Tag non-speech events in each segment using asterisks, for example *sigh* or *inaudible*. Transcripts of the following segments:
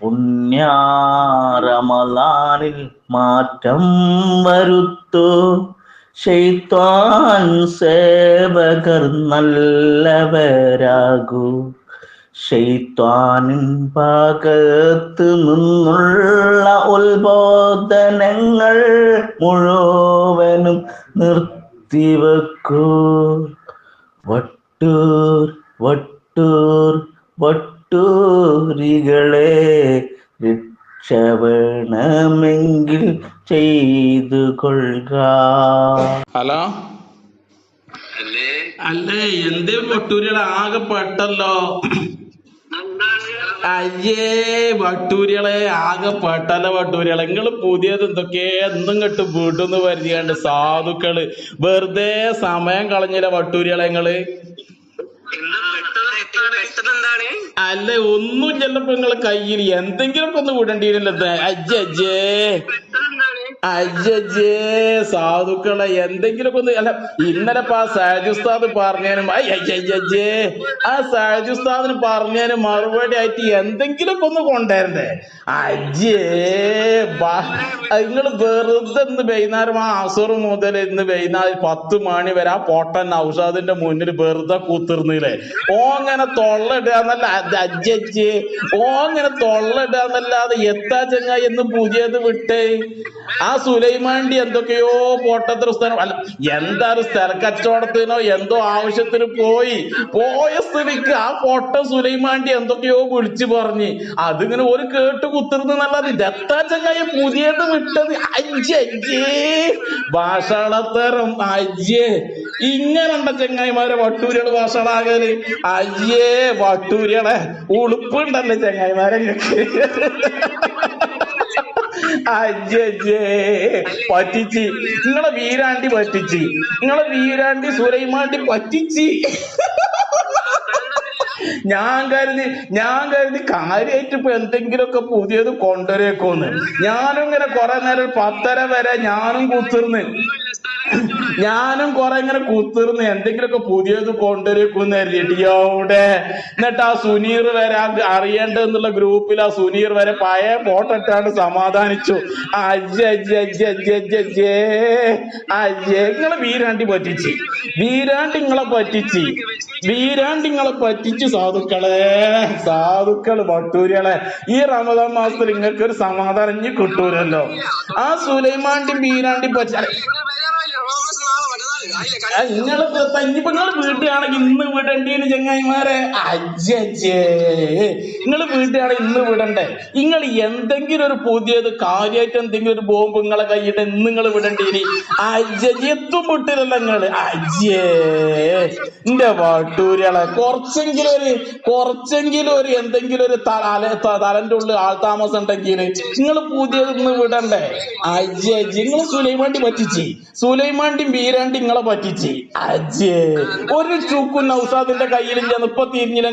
പുണ്യാറമലാനിൽ മാറ്റം വരുത്തു. ഷെയ്ത്താൻ സേവകർ നല്ലവരാകൂ. ഷെയ്ത്വാനിൻ ഭാഗത്ത് നിന്നുള്ള ഉത്ബോധനങ്ങൾ മുഴുവനും നിർത്തിവെക്കൂ. വട്ടൂർ വട്ടൂർ വട്ടൂരികളെ രക്ഷവണമെങ്കിൽ ചെയ്തു കൊള്ളുക. ഹലോ? അല്ലേ? അല്ലേ എന്തേ വട്ടൂരികൾ ആകെ പെട്ടല്ലോ. അയ്യേ വട്ടൂരികളെ ആകെ പെട്ടല്ല വട്ടൂരികളെ. നിങ്ങൾ പുതിയത് എന്തൊക്കെ? എന്തും കെട്ട് വീട്ടുന്ന് പരിചയണ്ട് സാധുക്കൾ. വെറുതെ സമയം കളഞ്ഞില്ല വട്ടൂരികളെ നിങ്ങൾ അല്ല ഒന്നും ചെല്ലപ്പോ നിങ്ങളെ കയ്യിൽ എന്തെങ്കിലും ഒന്ന് വിടണ്ടിയിരുന്നല്ലോ? അജ്ജ അജ്ജേ. അജ്ജേ സാധുക്കളെ എന്തെങ്കിലുമൊക്കെ ഒന്ന് അല്ല ഇന്നലെ ആ സാജുസ്താദ് പറഞ്ഞതിനും അയ്യേ ആ സാജുസ്താദിന് പറഞ്ഞതിന് മറുപടി ആയിട്ട് എന്തെങ്കിലുമൊക്കെ ഒന്ന് കൊണ്ടുവരണ്ടേ? അജ്ജേ നിങ്ങൾ വെറുതെ ഇന്ന് വൈകുന്നേരം ആ അസുർ മുതൽ ഇന്ന് വൈകുന്നേരം പത്ത് മണി വരെ ആ പൊട്ടൻ ഔഷാദിന്റെ മുന്നിൽ വെറുതെ കൂത്തിരുന്നില്ലേ ഓ അങ്ങനെ തൊള്ളിടുക എന്നല്ല അജ്ജേ ഓ അങ്ങനെ തൊള്ളിടുക എന്നല്ലാതെ എത്താ ചങ്ങായി എന്ന് പുതിയത് വിട്ടേ? ആ സുലൈമാണ്ടി എന്തൊക്കെയോ പൊട്ടത്ര സ്ഥലം അല്ല എന്തായാലും സ്ഥല കച്ചവടത്തിനോ എന്തോ ആവശ്യത്തിന് പോയി. പോയ സ്ഥിതിക്ക് ആ പൊട്ട സുലൈമാണ്ടി എന്തൊക്കെയോ വിളിച്ചു പറഞ്ഞ്. അതിങ്ങനെ ഒരു കേട്ട് കുത്തിരുന്നല്ലാതെ ഇതെത്താ ചങ്ങായ പുതിയത് വിട്ടത്. അജ്ജേ ഭാഷളത്തരം അജ്ജേ ഇങ്ങനെണ്ട ചെങ്ങായിമാരെ വട്ടൂരിയുടെ ഭാഷകളാകൽ അയ്യേ വട്ടൂരികളെ ഉളുപ്പുണ്ടല്ലേ ചെങ്ങായിമാരെ അജ്ജേ പറ്റിച്ച്. നിങ്ങളെ വീരാണ്ടി പറ്റിച്ച്. നിങ്ങളെ വീരാണ്ടി സുലൈമാണ്ടി പറ്റിച്ച്. ഞാൻ കരുതി ഞാൻ കരുതി കാര്യമായിട്ട് ഇപ്പൊ എന്തെങ്കിലുമൊക്കെ പുതിയത് കൊണ്ടുവരേക്കോന്ന് ഞാനും ഇങ്ങനെ കുറെ നേരം പത്തര വരെ ഞാനും കുത്തിർന്ന്. ഞാനും കുറെ ഇങ്ങനെ കുത്തിർന്ന് എന്തെങ്കിലുമൊക്കെ പുതിയത് കൊണ്ടുവരും കരുതിയിട്ട് എന്നിട്ട് ആ സുനീർ വരെ അറിയേണ്ടതെന്നുള്ള ഗ്രൂപ്പിൽ ആ സുനീർ വരെ പഴയ ഫോട്ടോ സമാധാനിച്ചു. അജ്ജേ നിങ്ങളെ വീരാണ്ടി പറ്റിച്ച്. വീരാണ്ടി നിങ്ങളെ പറ്റിച്ച്. വീരാണ്ടി നിങ്ങളെ പറ്റിച്ച് സാധുക്കളെ സാധുക്കൾ വട്ടൂരികളെ ഈ റമദാൻ മാസത്തിൽ നിങ്ങൾക്ക് ഒരു സമാധാനം കിട്ടൂലല്ലോ. ആ സുലൈമാണ്ടി വീരാണ്ടി പറ്റി അല്ല, ആ, നിങ്ങൾ ഇപ്പൊ ഇനിയിപ്പോ നിങ്ങൾ വീട്ടുകയാണെങ്കിൽ ഇന്ന് വിടണ്ടീന് ചെങ്ങായിമാരെ? അജ്ജേ നിങ്ങൾ വീട്ടുകയാണെങ്കിൽ ഇന്ന് വിടണ്ടേ? നിങ്ങൾ എന്തെങ്കിലും ഒരു പുതിയത് കാര്യമായിട്ട് എന്തെങ്കിലും ഒരു ബോംബ് നിങ്ങളെ കൈയിട്ട് ഇന്ന് നിങ്ങൾ വിടണ്ടീനി? അജ്ജെത്തും വിട്ടില്ലല്ലോ നിങ്ങൾ അജ്ജേ എന്റെ വട്ടൂരികളെ കുറച്ചെങ്കിലും ഒരു കുറച്ചെങ്കിലും ഒരു എന്തെങ്കിലും ഒരു തലന്റെ ഉള്ളിൽ ആൾ താമസം ഉണ്ടെങ്കിൽ നിങ്ങൾ പുതിയത് ഇന്ന് വിടണ്ടേ? അജ്ജേ നിങ്ങൾ സുലൈമാണ്ടി പറ്റിച്ചേ. സുലൈമാണ്ടിയും ബീരാണ്ടി നിങ്ങളെ പറ്റിച്ച്. അജേ ഒരു ചൂക്കുന്ന ഉസാദിന്റെ കയ്യിൽ ചെന്ന് ഇപ്പൊ തിരിഞ്ഞില്ല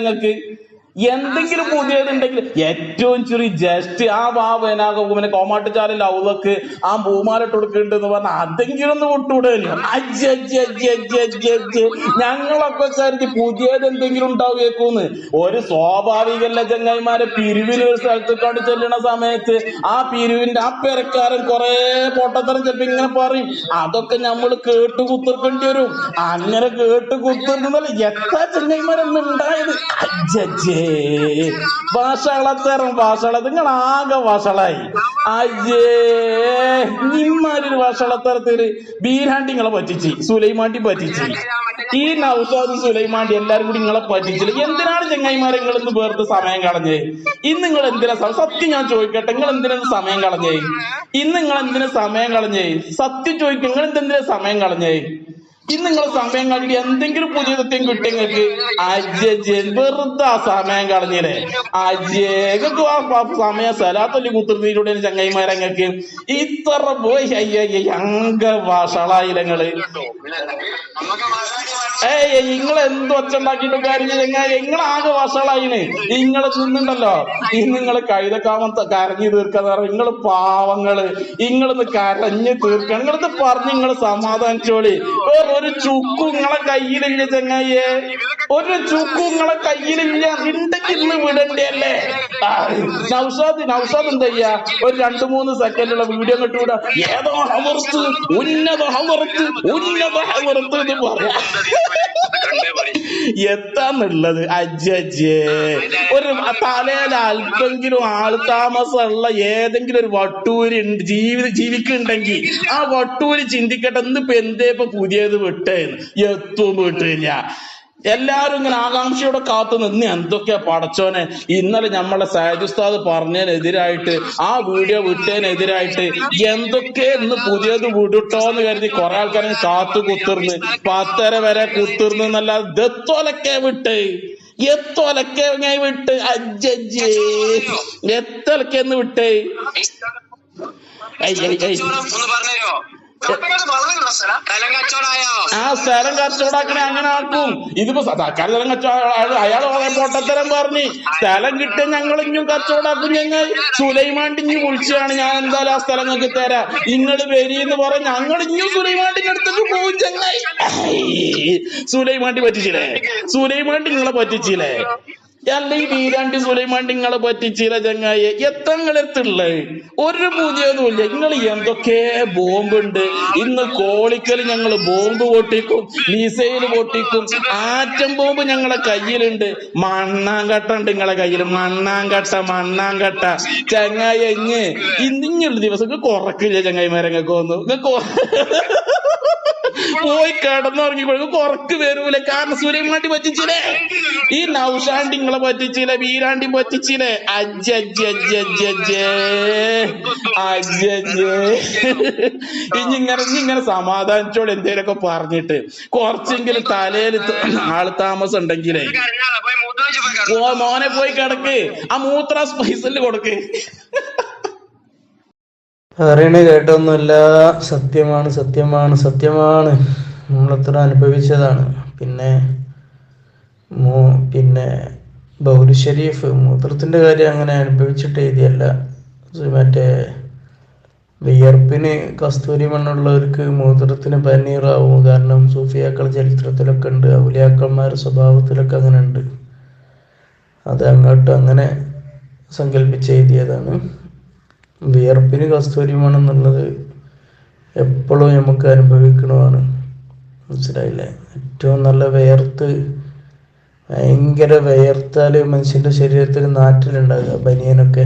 എന്തെങ്കിലും പുതിയതുണ്ടെങ്കിൽ ഏറ്റവും ചെറിയ ജസ്റ്റ് ആ വാവനാക പിന്നെ കോമാട്ടുചാലിന്റെ ഔലക്ക് ആ പൂമാലിട്ട് കൊടുക്കുന്നുണ്ടെന്ന് പറഞ്ഞാൽ അതെങ്കിലും ഒന്ന് വിട്ടുവിടുമല്ലോ ഞങ്ങളൊക്കെ കരുതി പുതിയത് എന്തെങ്കിലും ഉണ്ടാവുകയെക്കൂന്ന്. ഒരു സ്വാഭാവികല്ല ചങ്ങായിമാരെ പിരിവിന് ഒരു സ്ഥലത്ത് കണ്ട് ചെല്ലണ സമയത്ത് ആ പിരിവിന്റെ ആ പെരക്കാരൻ കൊറേ പൊട്ടത്തരം ചിലപ്പോ ഇങ്ങനെ പറയും അതൊക്കെ നമ്മൾ കേട്ട് കുത്തിർക്കേണ്ടി വരും. അങ്ങനെ കേട്ട് കുത്തിർന്നല്ല എത്ര ചങ്ങായിമാരൊന്നും ഉണ്ടായത്? അജ്ജേ. ഭാഷകളത്തരം വാഷള നിങ്ങൾ ആകെ വാഷളായി അയ്യേ നിമ്മാരൊരു ഭാഷകളത്തരത്തിൽ ബീരാണ്ടി നിങ്ങളെ പറ്റിച്ച് സുലൈമാണ്ടി പറ്റിച്ച്. ഈ നൗസാദ് സുലൈമാണ്ടി എല്ലാരും കൂടി നിങ്ങളെ പറ്റിച്ചില്ല. എന്തിനാണ് ചെങ്ങായിമാരെ നിങ്ങൾ ഇന്ന് വേർത്ത് സമയം കളഞ്ഞേ? ഇന്ന് നിങ്ങൾ എന്തിനാ സത്യം ഞാൻ ചോദിക്കട്ടെ നിങ്ങൾ എന്തിനാണ് സമയം കളഞ്ഞേ? ഇന്ന് നിങ്ങൾ എന്തിനാ സമയം കളഞ്ഞേ? സത്യം ചോദിക്കും നിങ്ങൾ എന്തെന്തിനാ സമയം കളഞ്ഞേ? ഇന്ന് നിങ്ങൾ സമയം കളഞ്ഞ് എന്തെങ്കിലും പുതിയ സത്യം കിട്ടി നിങ്ങൾക്ക്? അജയ് വെറുതെ ആ സമയം കളഞ്ഞില്ലേ? അജയക്ക് സമയം സലാത്തല്ലി കുത്തിർന്നതിലൂടെ ചങ്ങൈമാരെ നിങ്ങൾക്ക് ഇത്ര പോയി. അംഗ ഭാഷകളായില്ല ഏയ് നിങ്ങൾ എന്ത് ഒച്ചുണ്ടാക്കിയിട്ടും കാര്യമില്ല ചങ്ങായി. നിങ്ങൾ ആകെ വഷളായിന്. നിങ്ങൾ നിന്നുണ്ടല്ലോ ഈ നിങ്ങൾ കഴുതക്കാമം കരഞ്ഞു തീർക്കാന്ന് പറഞ്ഞു നിങ്ങൾ പാവങ്ങൾ. നിങ്ങളിന്ന് കരഞ്ഞു തീർക്കണം. നിങ്ങളത് പറഞ്ഞു നിങ്ങൾ സമാധാനിച്ചോളി. ഒരു ചുക്കുങ്ങളെ കയ്യിലില്ല ചങ്ങായിയെ. ഒരു ചുക്കുങ്ങളെ കയ്യിലില്ല. ഉണ്ടെങ്കിൽ വിടണ്ടല്ലേ? നൗഷാദ് നൗഷാദ് എന്താ ഒരു രണ്ടു മൂന്ന് സെക്കൻഡുള്ള വീഡിയോ കിട്ടൂടാ ഏതോ ഹവർത്ത് ഉന്നത ഹവർത്ത് ഉന്നത ഹവർത്ത് എന്ന് പറയും. എത്താന്നുള്ളത് അജ്ജേ ഒരു തലയിൽ അല്പെങ്കിലും ആൾ താമസമുള്ള ഏതെങ്കിലും ഒരു വട്ടൂര് ജീവിത ജീവിക്കുന്നുണ്ടെങ്കിൽ ആ വട്ടൂര് ചിന്തിക്കട്ടെ ഇന്നിപ്പോ എന്തേ ഇപ്പൊ പുതിയത് വിട്ടേന്ന്? എത്തും വിട്ടില്ല എല്ലാരും ഇങ്ങനെ ആകാംക്ഷയോടെ കാത്തു നിന്ന് എന്തൊക്കെയാ പടച്ചോനെ? ഇന്നലെ നമ്മളെ ഉസ്താദ് പറഞ്ഞതിനെതിരായിട്ട് ആ വീഡിയോ വിട്ടതിനെതിരായിട്ട് എന്തൊക്കെ ഇന്ന് പുതിയത് വിടട്ടോന്ന് കരുതി കുറെ ആൾക്കാരെ കാത്തു കുത്തിർന്ന് പത്തര വരെ കുത്തിർന്ന് എന്നല്ല ദത്തോലൊക്കെ വിട്ട്? എത്തോലൊക്കെ വിട്ട്? അജ്ജേ എത്തൊലക്കെന്ന് വിട്ട്? ഐ, ഐ, ഐ. ആ സ്ഥലം കച്ചവടാക്കണേ അങ്ങനെ ആക്കും ഇതിപ്പോ സർക്കാർ സ്ഥലം കച്ചവടം അയാൾ വളരെ പൊട്ടത്തരം പറഞ്ഞു സ്ഥലം കിട്ടിയ ഞങ്ങൾ ഇഞ്ഞും കച്ചവടാക്കും ഞങ്ങൾ. സുലൈമാണ്ടിഞ്ഞു വിളിച്ചാണ് ഞാൻ എന്തായാലും ആ സ്ഥലം നിങ്ങൾക്ക് തരാം. നിങ്ങൾ എന്ന് പറഞ്ഞ് ഞങ്ങൾ ഇഞ്ഞും സുലൈമാണ്ടിന്റെ അടുത്തേക്ക് പോകും ചങ്ങായി. സുലൈമാണ്ടി പറ്റിച്ചില്ലേ? സുലൈമാണ്ടി നിങ്ങളെ പറ്റിച്ചില്ലേ? അല്ല ഈ വീരാണ്ടി സുലൈമാൻ നിങ്ങളെ പറ്റിച്ചില്ല ചങ്ങായി എത്തങ്ങളെത്തുള്ളേ ഒരു പൂജയൊന്നുമില്ല. നിങ്ങൾ എന്തൊക്കെ ബോംബുണ്ട്? ഇന്ന് കോളിക്കൽ ഞങ്ങൾ ബോംബ് പൊട്ടിക്കും മിസൈൽ പൊട്ടിക്കും ആറ്റം ബോംബ് ഞങ്ങളെ കയ്യിലുണ്ട്. മണ്ണാങ്കട്ട ഉണ്ട് നിങ്ങളെ കയ്യിൽ മണ്ണാങ്കട്ട മണ്ണാങ്കട്ട ചങ്ങായി എഞ്ഞ് ഇന്നിങ്ങുള്ള ദിവസം കുറക്കില്ല ചങ്ങായിമാരെ നിങ്ങൾക്ക് *laughs* പോയി കിടന്നുറങ്ങിക്കോളും കുറക്ക് വരൂല കാരണം സൂര്യമാണ്ടി പറ്റിച്ചില്ലേ? ഈ നൗഷാണ്ടിങ്ങളെ പറ്റിച്ചില്ലേ? വീരാണ്ടി പറ്റിച്ചില്ലേ? അജ്ജേ അജ്ജേ അജ്ജേ ഇനി ഇങ്ങനെ സമാധാനിച്ചോട് എന്തേലൊക്കെ പറഞ്ഞിട്ട്. കുറച്ചെങ്കിലും തലയിൽ ആൾ താമസം ഉണ്ടെങ്കിലേ. ഓ മോനെ പോയി കിടക്ക്. ആ മൂത്ര സ്പൈസൽ കൊടുക്ക്. പറയണ കേട്ടൊന്നുമില്ല. സത്യമാണ് സത്യമാണ് സത്യമാണ്. നമ്മളത്ര അനുഭവിച്ചതാണ്. പിന്നെ പിന്നെ ബൗരി ഷരീഫ് മൂത്രത്തിന്റെ കാര്യം അങ്ങനെ അനുഭവിച്ചിട്ട് എഴുതിയല്ല. മറ്റേ വിയർപ്പിന് കസ്തൂരി മണ്ണുള്ളവർക്ക് മൂത്രത്തിന് പനീറാവും. കാരണം സൂഫിയാക്കൾ ചരിത്രത്തിലൊക്കെ ഉണ്ട്. ഔലിയാക്കന്മാരുടെ സ്വഭാവത്തിലൊക്കെ അങ്ങനെ ഉണ്ട് അത് അങ്ങോട്ട് അങ്ങനെ സങ്കല്പിച്ച് എഴുതിയതാണ്. വിയർപ്പിന് കസ്തൂരിമാണെന്നുള്ളത് എപ്പോഴും നമുക്ക് അനുഭവിക്കണമാണ് മനസ്സിലായില്ലേ? ഏറ്റവും നല്ല വിയർത്ത് ഭയങ്കര വിയർത്താൽ മനുഷ്യന്റെ ശരീരത്തിൽ നാറ്റിലുണ്ടാകുക ബനിയനൊക്കെ.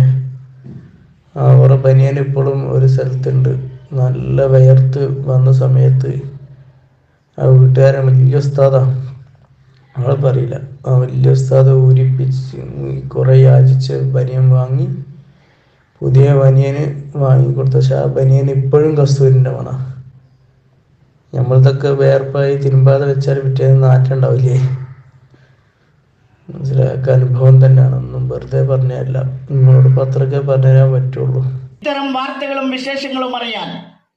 അവരുടെ ബനിയൻ ഇപ്പോഴും ഒരു സ്ഥലത്തുണ്ട്. നല്ല വിയർത്ത് വന്ന സമയത്ത് ആ വീട്ടുകാരൻ വലിയ ഉസ്താദാണ് ആളെ പറയില്ല. ആ വലിയ ഉസ്താദ് ഊരിപ്പിച്ച് കുറേ യാചിച്ച് ബനിയൻ വാങ്ങി പുതിയ ബനിയന് വാങ്ങിക്കൊടുത്ത പക്ഷെ ആ ബനിയൻ ഇപ്പോഴും കസ്തൂരിന്റെ മണ. നമ്മളതൊക്കെ വേർപ്പായി തിരുമ്പാതെ വെച്ചാൽ പിറ്റേന്ന് നാറ്റുണ്ടാവില്ലേ മനസ്സിലാക്കുക അനുഭവം തന്നെയാണ്. ഒന്നും വെറുതെ പറഞ്ഞല്ല നിങ്ങളോട് പത്രമൊക്കെ പറഞ്ഞുതരാൻ പറ്റുള്ളൂ. ഇത്തരം വാർത്തകളും വിശേഷങ്ങളും അറിയാൻ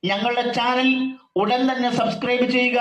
ഞങ്ങളുടെ ചാനൽ ഉടൻ തന്നെ സബ്സ്ക്രൈബ് ചെയ്യുക.